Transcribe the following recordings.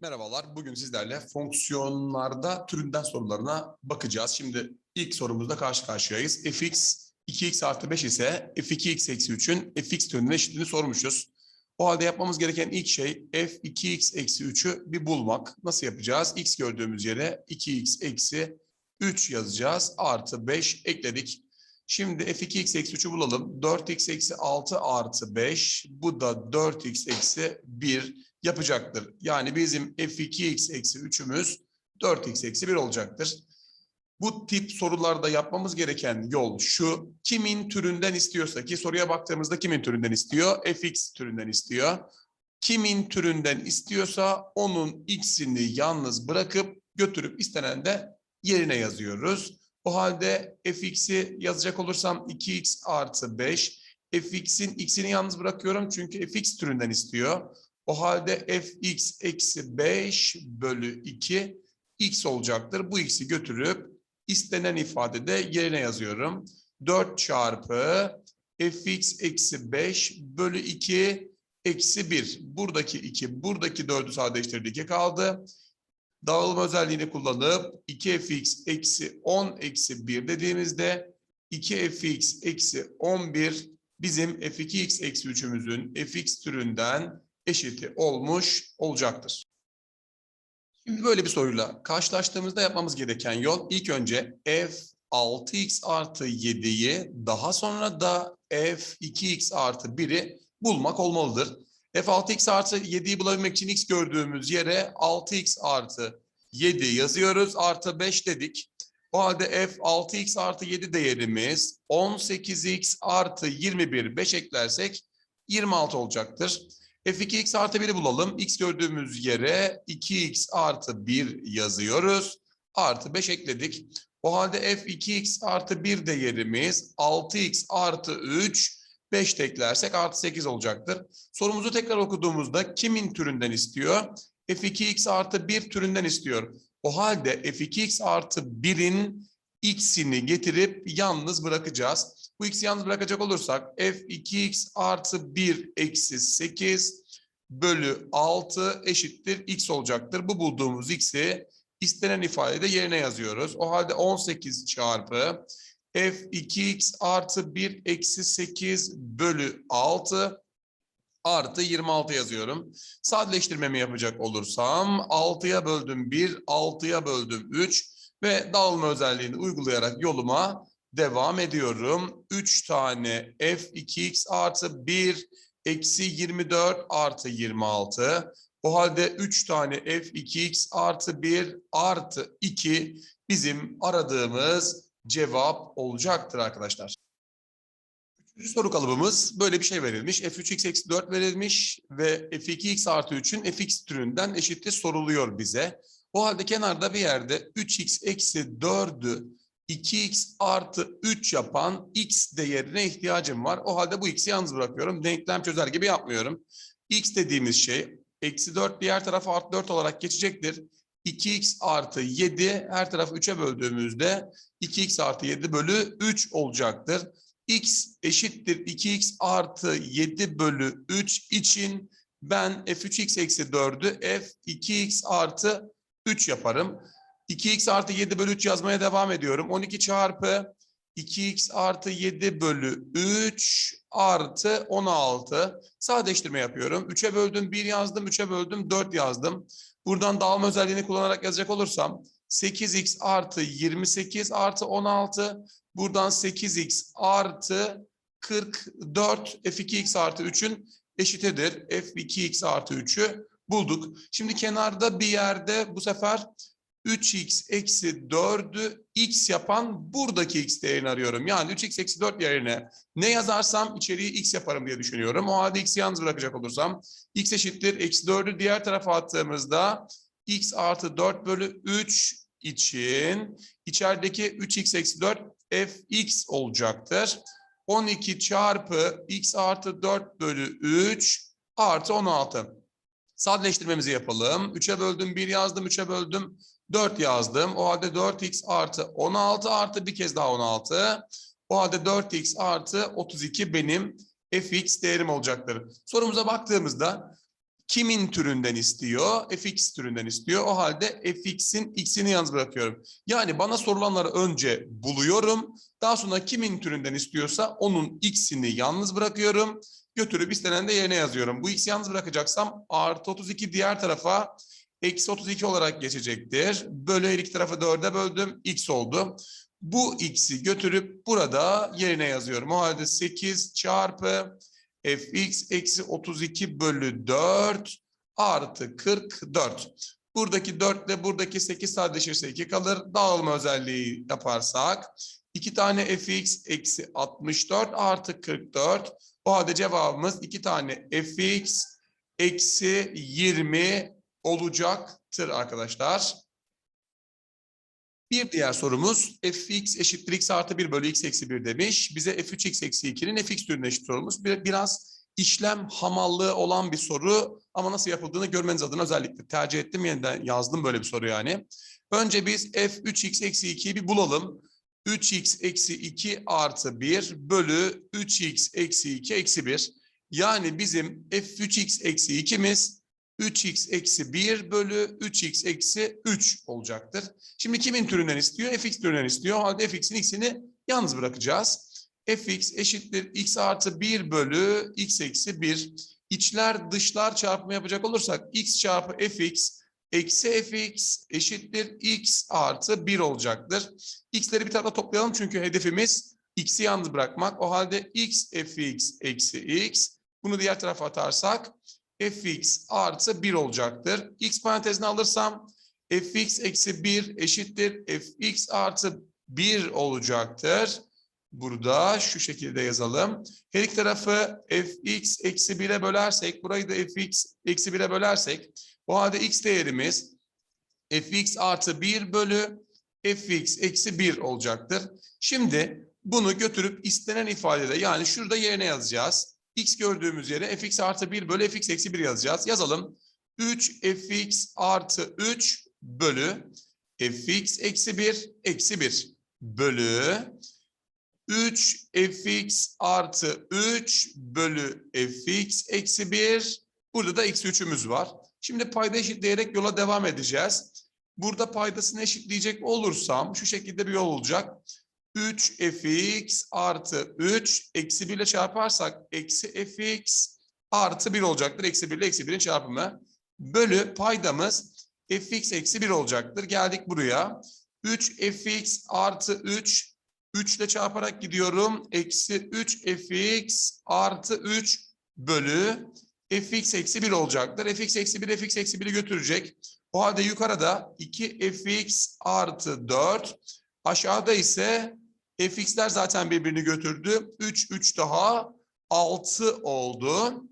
Merhabalar. Bugün sizlerle fonksiyonlarda türünden sorularına bakacağız. Şimdi ilk sorumuzda karşı karşıyayız. fx 2x artı 5 ise f2x eksi 3'ün fx türünün eşitliğini sormuşuz. O halde yapmamız gereken ilk şey f2x eksi 3'ü bir bulmak. Nasıl yapacağız? x gördüğümüz yere 2x eksi 3 yazacağız. Artı 5 ekledik. Şimdi f2x eksi 3'ü bulalım. 4x eksi 6 artı 5. Bu da 4x eksi 1 yapacaktır. Yani bizim f2x eksi 3'ümüz 4x eksi 1 olacaktır. Bu tip sorularda yapmamız gereken yol şu. Kimin türünden istiyorsa ki soruya baktığımızda kimin türünden istiyor? fx türünden istiyor. Kimin türünden istiyorsa onun x'ini yalnız bırakıp götürüp istenen de yerine yazıyoruz. O halde fx'i yazacak olursam 2x artı 5. fx'in x'ini yalnız bırakıyorum çünkü fx türünden istiyor. O halde fx eksi 5 bölü 2 x olacaktır. Bu x'i götürüp istenen ifadede yerine yazıyorum. 4 çarpı fx eksi 5 bölü 2 eksi 1. Buradaki 2, buradaki 4'ü sadeleştirdik 2 kaldı. Dağılma özelliğini kullanıp 2fx eksi 10 eksi 1 dediğimizde 2fx eksi 11 bizim f2x eksi 3'ümüzün fx türünden eşiti olmuş olacaktır. Şimdi böyle bir soruyla karşılaştığımızda yapmamız gereken yol ilk önce f 6x artı 7'yi daha sonra da f 2x artı 1'i bulmak olmalıdır. F 6x artı 7'yi bulabilmek için x gördüğümüz yere 6x artı 7 yazıyoruz. Artı 5 dedik. O halde f 6x artı 7 değerimiz 18x artı 21 5 eklersek 26 olacaktır. F2x artı 1'i bulalım. X gördüğümüz yere 2x artı 1 yazıyoruz. Artı 5 ekledik. O halde F2x artı 1 değerimiz 6x artı 3 5 de eklersek artı 8 olacaktır. Sorumuzu tekrar okuduğumuzda kimin türünden istiyor? F2x artı 1 türünden istiyor. O halde F2x artı 1'in x'ini getirip yalnız bırakacağız. Bu x'i yalnız bırakacak olursak f2x artı 1 eksi 8 bölü 6 eşittir x olacaktır. Bu bulduğumuz x'i istenen ifadede yerine yazıyoruz. O halde 18 çarpı f2x artı 1 eksi 8 bölü 6 artı 26 yazıyorum. Sadeleştirmemi yapacak olursam 6'ya böldüm 1, 6'ya böldüm 3 ve dağılma özelliğini uygulayarak yoluma devam ediyorum. 3 tane f2x artı 1 eksi 24 artı 26. O halde 3 tane f2x artı 1 artı 2 bizim aradığımız cevap olacaktır arkadaşlar. Üçüncü soru kalıbımız böyle bir şey verilmiş. f3x eksi 4 verilmiş ve f2x artı 3'ün fx türünden eşittir soruluyor bize. O halde kenarda bir yerde 3x eksi 4'ü 2x artı 3 yapan x değerine ihtiyacım var. O halde bu x'i yalnız bırakıyorum. Denklem çözer gibi yapmıyorum. x dediğimiz şey eksi 4 diğer tarafa artı 4 olarak geçecektir. 2x artı 7 her tarafı 3'e böldüğümüzde 2x artı 7 bölü 3 olacaktır. x eşittir 2x artı 7 bölü 3 için ben f3x eksi 4'ü f2x artı 3 yaparım. 2x artı 7 bölü 3 yazmaya devam ediyorum. 12 çarpı 2x artı 7 bölü 3 artı 16. Sadeleştirme yapıyorum. 3'e böldüm 1 yazdım, 3'e böldüm 4 yazdım. Buradan dağılma özelliğini kullanarak yazacak olursam 8x artı 28 artı 16. Buradan 8x artı 44 f2x artı 3'ün eşitidir. f2x artı 3'ü bulduk. Şimdi kenarda bir yerde bu sefer 3x eksi 4'ü x yapan buradaki x değerini arıyorum. Yani 3x eksi 4 yerine ne yazarsam içeriği x yaparım diye düşünüyorum. O halde x'i yalnız bırakacak olursam x eşittir. Eksi 4'ü diğer tarafa attığımızda x artı 4 bölü 3 için içerideki 3x eksi 4 fx olacaktır. 12 çarpı x artı 4 bölü 3 artı 16. Sadeleştirmemizi yapalım. 3'e böldüm 1 yazdım, 3'e böldüm 4 yazdım. O halde 4x artı 16 artı bir kez daha 16. O halde 4x artı 32 benim fx değerim olacaktır. Sorumuza baktığımızda kimin türünden istiyor? fx türünden istiyor. O halde fx'in x'ini yalnız bırakıyorum. Yani bana sorulanları önce buluyorum. Daha sonra kimin türünden istiyorsa onun x'ini yalnız bırakıyorum. Götürüp istenen de yerine yazıyorum. Bu x'i yalnız bırakacaksam artı 32 diğer tarafa eksi 32 olarak geçecektir. Bölü her iki tarafı 4'e böldüm. x oldu. Bu x'i götürüp burada yerine yazıyorum. O halde 8 çarpı fx eksi 32 bölü 4 artı 44. Buradaki 4 ile buradaki 8 sadeleşirse 2 kalır. Dağılma özelliği yaparsak 2 tane fx eksi 64 artı 44. O halde cevabımız 2 tane fx eksi 20 olacaktır arkadaşlar. Bir diğer sorumuz fx eşittir x artı 1 bölü x eksi 1 demiş. Bize f3x eksi 2'nin fx türüne eşit sorulmuş. Bir- Biraz işlem hamallığı olan bir soru ama nasıl yapıldığını görmeniz adına özellikle tercih ettim. Yeniden yazdım böyle bir soru yani. Önce biz f3x eksi 2'yi bir bulalım. 3x eksi 2 artı 1 bölü 3x eksi 2 eksi 1. Yani bizim f3x eksi 2'miz 3x eksi 1 bölü 3x eksi 3 olacaktır. Şimdi kimin türünden istiyor? fx türünden istiyor. O halde fx'in x'ini yalnız bırakacağız. fx eşittir x artı 1 bölü x eksi 1. İçler dışlar çarpımı yapacak olursak x çarpı fx eksi fx eşittir x artı 1 olacaktır. x'leri bir tarafa toplayalım çünkü hedefimiz x'i yalnız bırakmak. O halde x fx eksi x. Bunu diğer tarafa atarsak fx artı 1 olacaktır. x parantezine alırsam fx eksi 1 eşittir fx artı 1 olacaktır. Burada şu şekilde yazalım. Her iki tarafı fx eksi 1'e bölersek, burayı da fx eksi 1'e bölersek, o halde x değerimiz fx artı 1 bölü fx eksi 1 olacaktır. Şimdi bunu götürüp istenen ifadede yani şurada yerine yazacağız. X gördüğümüz yere fx artı 1 bölü fx eksi 1 yazacağız. Yazalım. 3 fx artı 3 bölü fx eksi 1 eksi 1 bölü 3 fx artı 3 bölü fx eksi 1. Burada da eksi 3'ümüz var. Şimdi payda eşitleyerek yola devam edeceğiz. Burada paydasını eşitleyecek olursam şu şekilde bir yol olacak. 3 fx artı 3 eksi 1 ile çarparsak eksi fx artı 1 olacaktır. Eksi 1 ile eksi 1'in çarpımı. Bölü paydamız fx eksi 1 olacaktır. Geldik buraya. 3 fx artı 3 3 ile çarparak gidiyorum. Eksi 3 fx artı 3 bölü fx eksi 1 olacaktır. fx eksi 1 fx eksi 1'i götürecek. O halde yukarıda 2 fx artı 4. Aşağıda ise fx'ler zaten birbirini götürdü. 3, 3 daha 6 oldu.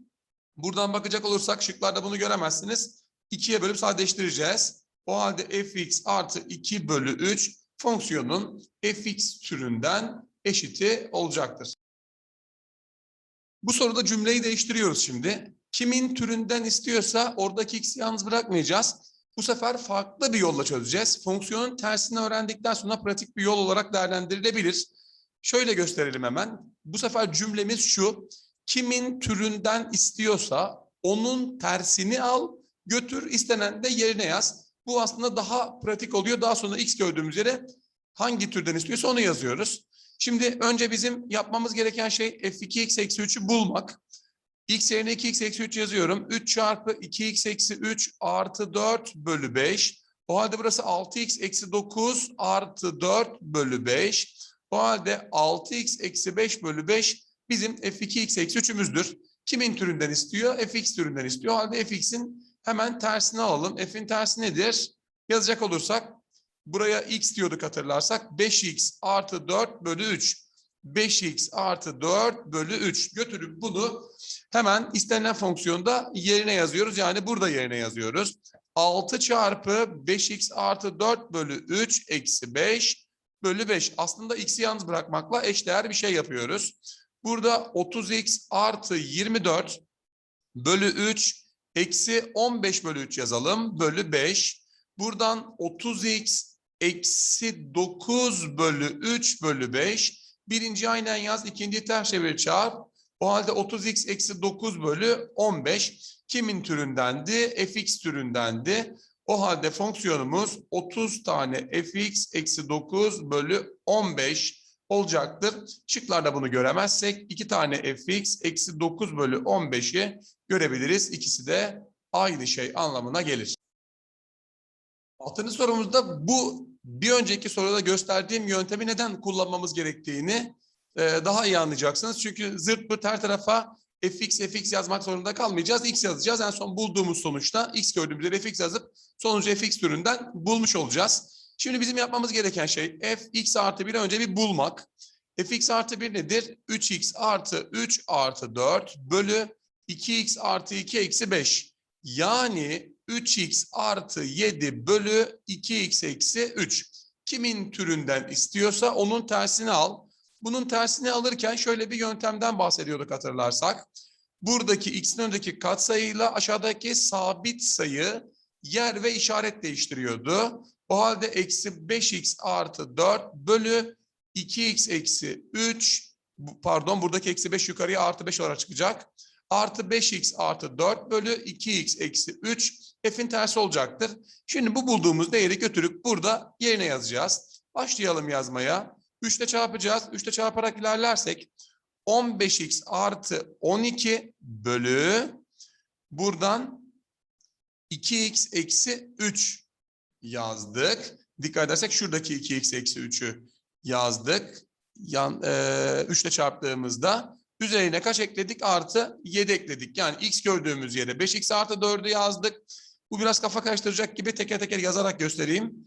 Buradan bakacak olursak şıklarda bunu göremezsiniz. 2'ye bölüp sadeleştireceğiz. O halde fx artı 2 bölü 3 fonksiyonun fx türünden eşiti olacaktır. Bu soruda cümleyi değiştiriyoruz şimdi. Kimin türünden istiyorsa oradaki x'i yalnız bırakmayacağız. Bu sefer farklı bir yolla çözeceğiz. Fonksiyonun tersini öğrendikten sonra pratik bir yol olarak değerlendirilebilir. Şöyle gösterelim hemen. Bu sefer cümlemiz şu. Kimin türünden istiyorsa onun tersini al, götür, istenen de yerine yaz. Bu aslında daha pratik oluyor. Daha sonra x gördüğümüz yere hangi türden istiyorsa onu yazıyoruz. Şimdi önce bizim yapmamız gereken şey f2x eksi 3'ü bulmak. X yerine 2x eksi 3 yazıyorum. 3 çarpı 2x eksi 3 artı 4 bölü 5. O halde burası 6x eksi 9 artı 4 bölü 5. O halde 6x eksi 5 bölü 5 bizim f2x eksi 3'ümüzdür. Kimin türünden istiyor? fx türünden istiyor. O halde fx'in hemen tersini alalım. f'in tersi nedir? Yazacak olursak buraya x diyorduk hatırlarsak 5x artı 4 bölü 3. 5x artı 4 bölü 3 götürüp bunu hemen istenilen fonksiyonda yerine yazıyoruz. Yani burada yerine yazıyoruz. 6 çarpı 5x artı 4 bölü 3 eksi 5 bölü 5. Aslında x'i yalnız bırakmakla eşdeğer bir şey yapıyoruz. Burada 30x artı 24 bölü 3 eksi 15 bölü 3 yazalım. Bölü 5. Buradan 30x eksi 9 bölü 3 bölü 5. Birinci aynen yaz, ikinci ters çevir çarp. O halde 30x eksi 9 bölü 15. kimin türündendi? fx türündendi. O halde fonksiyonumuz 30 tane fx eksi 9 bölü 15 olacaktır. Şıklarda bunu göremezsek 2 tane fx eksi 9 bölü 15'i görebiliriz. İkisi de aynı şey anlamına gelir. Altıncı sorumuzda bu bir önceki soruda gösterdiğim yöntemi neden kullanmamız gerektiğini e, daha iyi anlayacaksınız. Çünkü zırt pırt her tarafa fx, fx yazmak zorunda kalmayacağız. x yazacağız. En son bulduğumuz sonuçta x gördüğümüz yere fx yazıp sonucu fx türünden bulmuş olacağız. Şimdi bizim yapmamız gereken şey fx artı 1'i önce bir bulmak. fx artı 1 nedir? 3x artı 3 artı 4 bölü 2x artı 2 eksi 5. Yani 3x artı 7 bölü 2x eksi 3. Kimin türünden istiyorsa onun tersini al. Bunun tersini alırken şöyle bir yöntemden bahsediyorduk hatırlarsak. Buradaki x'in öndeki katsayıyla aşağıdaki sabit sayı yer ve işaret değiştiriyordu. O halde eksi 5x artı 4 bölü 2x eksi 3 bu- pardon buradaki eksi 5 yukarıya artı 5 olarak çıkacak. Artı 5x artı 4 bölü 2x eksi 3 f'in tersi olacaktır. Şimdi bu bulduğumuz değeri götürüp burada yerine yazacağız. Başlayalım yazmaya. 3 ile çarpacağız. 3 ile çarparak ilerlersek 15x artı 12 bölü buradan 2x eksi 3 yazdık. Dikkat edersek şuradaki 2x eksi 3'ü yazdık. Yan, e, 3 ile çarptığımızda üzerine kaç ekledik? Artı 7 ekledik. Yani x gördüğümüz yere 5x artı 4'ü yazdık. Bu biraz kafa karıştıracak gibi teker teker yazarak göstereyim.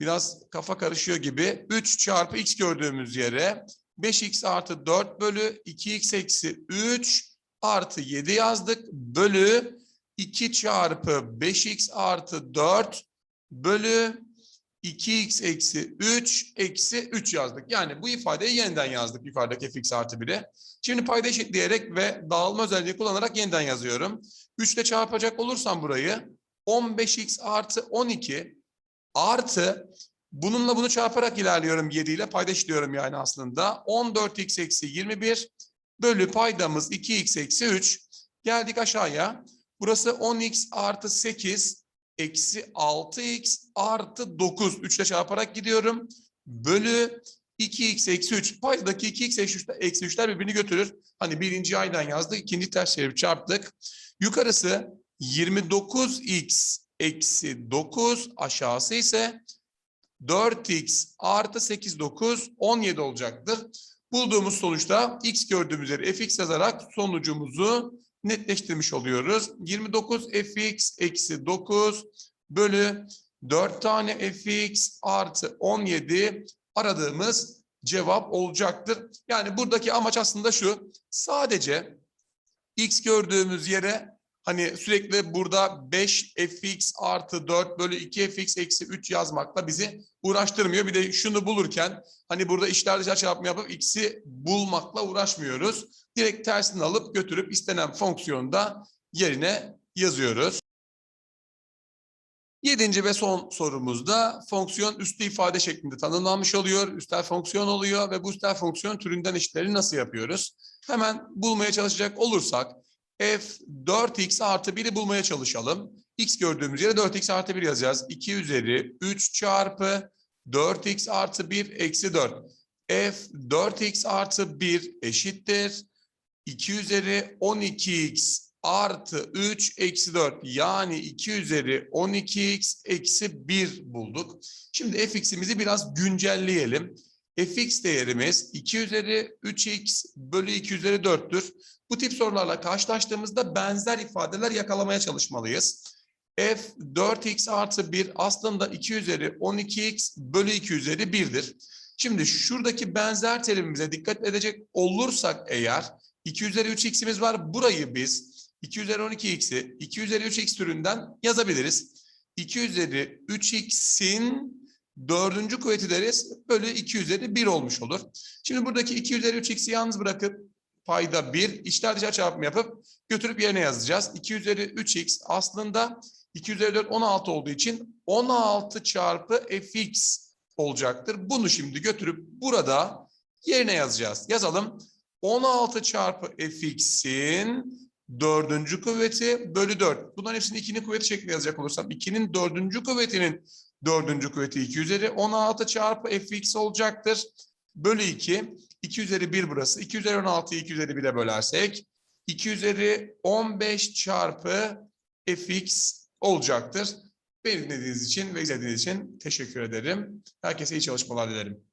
Biraz kafa karışıyor gibi. 3 çarpı x gördüğümüz yere 5x artı 4 bölü 2x eksi 3 artı 7 yazdık. Bölü 2 çarpı 5x artı 4 bölü 2x eksi 3 eksi 3 yazdık. Yani bu ifadeyi yeniden yazdık yukarıdaki fx artı 1'e. Şimdi payda eşitleyerek ve dağılma özelliği kullanarak yeniden yazıyorum. 3 ile çarpacak olursam burayı 15x artı 12 artı bununla bunu çarparak ilerliyorum 7 ile payda eşitliyorum yani aslında. 14x eksi 21 bölü paydamız 2x eksi 3. Geldik aşağıya. Burası 10x artı 8 eksi 6x artı 9. 3 ile çarparak gidiyorum. Bölü 2x eksi 3. Paydadaki 2x eksi 3'ler, eksi 3'ler birbirini götürür. Hani birinci aydan yazdık. ikinci ters çevirip çarptık. Yukarısı 29x eksi 9 aşağısı ise 4x artı 8 9 17 olacaktır. Bulduğumuz sonuçta x gördüğümüz yere fx yazarak sonucumuzu netleştirmiş oluyoruz. 29 fx eksi 9 bölü 4 tane fx artı 17 aradığımız cevap olacaktır. Yani buradaki amaç aslında şu. Sadece x gördüğümüz yere hani sürekli burada 5 fx artı 4 bölü 2 fx eksi 3 yazmakla bizi uğraştırmıyor. Bir de şunu bulurken hani burada işler dışarı çarpma yapıp x'i bulmakla uğraşmıyoruz. Direkt tersini alıp götürüp istenen fonksiyonda yerine yazıyoruz. Yedinci ve son sorumuzda fonksiyon üstü ifade şeklinde tanımlanmış oluyor. Üstel fonksiyon oluyor ve bu üstel fonksiyon türünden işleri nasıl yapıyoruz? Hemen bulmaya çalışacak olursak f 4x artı 1'i bulmaya çalışalım. x gördüğümüz yere 4x artı 1 yazacağız. 2 üzeri 3 çarpı 4x artı 1 eksi 4. f 4x artı 1 eşittir. 2 üzeri 12x artı 3 eksi 4 yani 2 üzeri 12x eksi 1 bulduk. Şimdi fx'imizi biraz güncelleyelim. fx değerimiz 2 üzeri 3x bölü 2 üzeri 4'tür. Bu tip sorularla karşılaştığımızda benzer ifadeler yakalamaya çalışmalıyız. f 4x artı 1 aslında 2 üzeri 12x bölü 2 üzeri 1'dir. Şimdi şuradaki benzer terimimize dikkat edecek olursak eğer 2 üzeri 3x'imiz var. Burayı biz 2 üzeri 12x'i 2 üzeri 3x türünden yazabiliriz. 2 üzeri 3x'in dördüncü kuvveti deriz. Bölü 2 üzeri 1 olmuş olur. Şimdi buradaki 2 üzeri 3x'i yalnız bırakıp payda 1 içler dışarı çarpımı yapıp götürüp yerine yazacağız. 2 üzeri 3x aslında 2 üzeri 4 16 olduğu için 16 çarpı fx olacaktır. Bunu şimdi götürüp burada yerine yazacağız. Yazalım. 16 çarpı fx'in dördüncü kuvveti bölü 4. Bunların hepsini 2'nin kuvveti şeklinde yazacak olursam 2'nin dördüncü kuvvetinin dördüncü kuvveti 2 üzeri 16 çarpı fx olacaktır. Bölü 2. 2 üzeri 1 burası. 2 üzeri 16'yı 2 üzeri 1'e bölersek 2 üzeri 15 çarpı fx olacaktır. Beni dinlediğiniz için ve izlediğiniz için teşekkür ederim. Herkese iyi çalışmalar dilerim.